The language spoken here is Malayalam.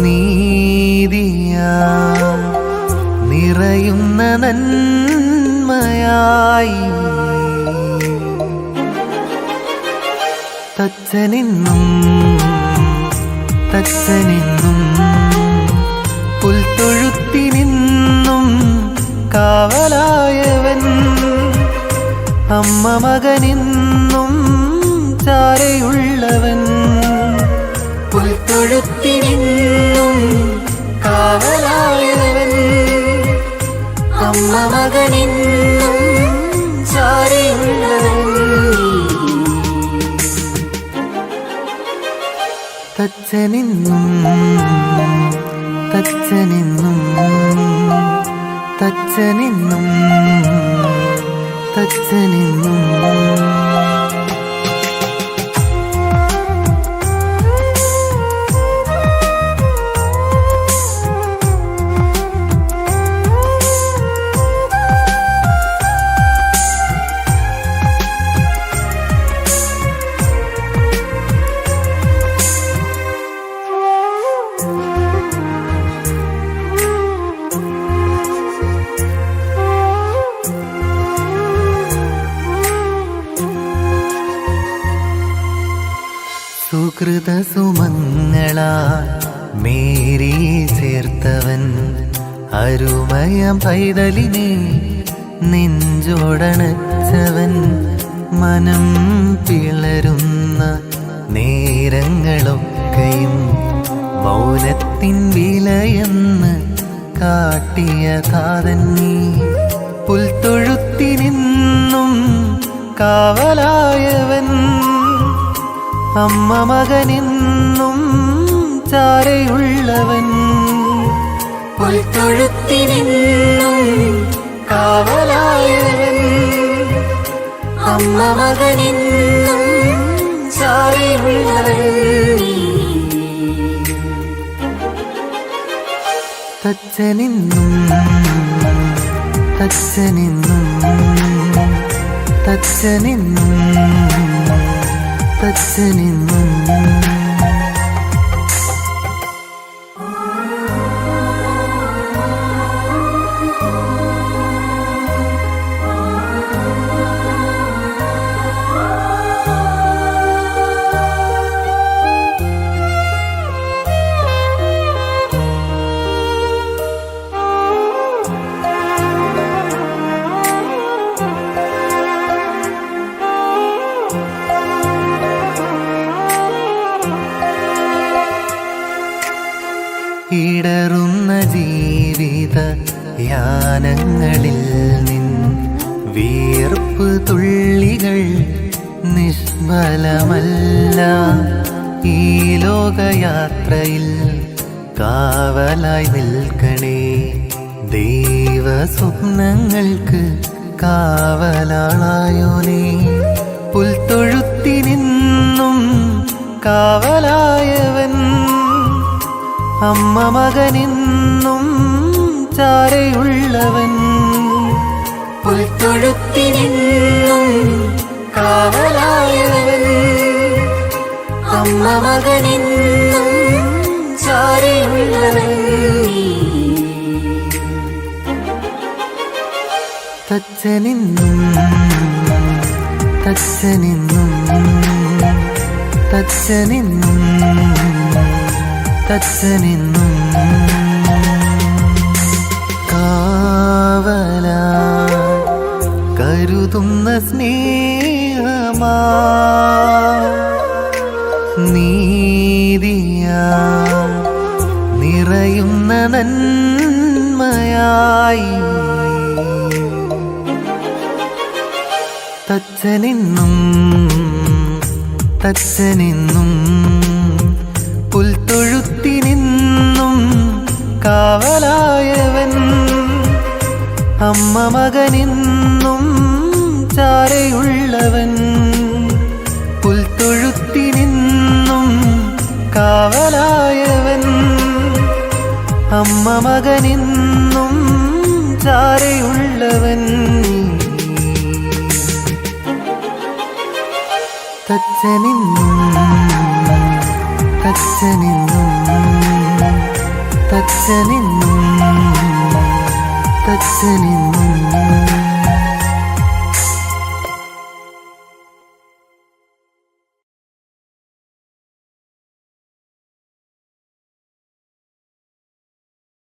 നീതിയാ നിറയുന്ന നന്മയായി. തച്ചനിന്നും തച്ചനിന്നും പുൽത്തൊഴുത്തിനിന്നും കാവലായവൻ അമ്മ മകനിന്നും ചാരയുള്ളവൻ. പുൽത്തൊഴുത്തിനിന്നും കാവലായവൻ. അമ്മ മകനിന്നും ചാരിയുള്ളവൻ തച്ചനിന്നും തച്ചനിന്നും തച്ചനിന്നും തച്ചനിന്നും. സുഹൃത സുമങ്ങളാ മേരി ചേർത്തവൻ അരുമയം പൈതലിനെ നെഞ്ചോടണച്ചവൻ മനം പിളരുന്ന നേരങ്ങളൊക്കെയും മൗനത്തിൻ വിലയെന്ന് കാട്ടിയ കാതന്നി പുൽത്തൊഴുത്തിനിന്നും കാവലായവൻ അമ്മ മകനെന്നും ചാരയുള്ളവൻ. പുൽത്തൊഴുത്തിനെന്നും കാവലായവൻ. അമ്മ മകനെന്നും ചാരയുള്ളവൻ. തച്ചനിന്നും തച്ചനിന്നും തച്ചനിന്നും. തച്ചനിന്നും ഇടറുന്ന ജീവിത യാനങ്ങളിൽ നിൻ വീർപ്പ് തുള്ളികൾ നിഷ്ഫലമല്ല. ഈ ലോകയാത്രയിൽ കാവലായി നിൽക്കണേ. ദൈവ സ്വപ്നങ്ങൾക്ക് കാവലാളായോനേ പുൽത്തൊഴുത്തിനിന്നും കാവലായവൻ അമ്മ മകനിന്നും ചാരയുള്ളവൻ. പുൽത്തൊഴുത്തിനെന്നും കാവലായവൻ. അമ്മ മകനിന്നും ചാരയുള്ളവൻ തച്ചനിന്നും തച്ചനിന്നും തച്ചനിന്നും. തച്ചനിന്നും കാവല കരുതുന്ന സ്നേഹമാ നിറയുന്ന നന്മയായി. തച്ചനിന്നും തച്ചനിന്നും കാവലായവൻ. അമ്മ മകനിന്നും ചാരയുള്ളവൻ. പുൽത്തൊഴുത്തി നിന്നും കാവലായവൻ. അമ്മ മകനിന്നും ചാരയുള്ളവൻ. തച്ചനിന്നും തച്ചനിന്നും തച്ചനിന്നും തച്ചനിന്നും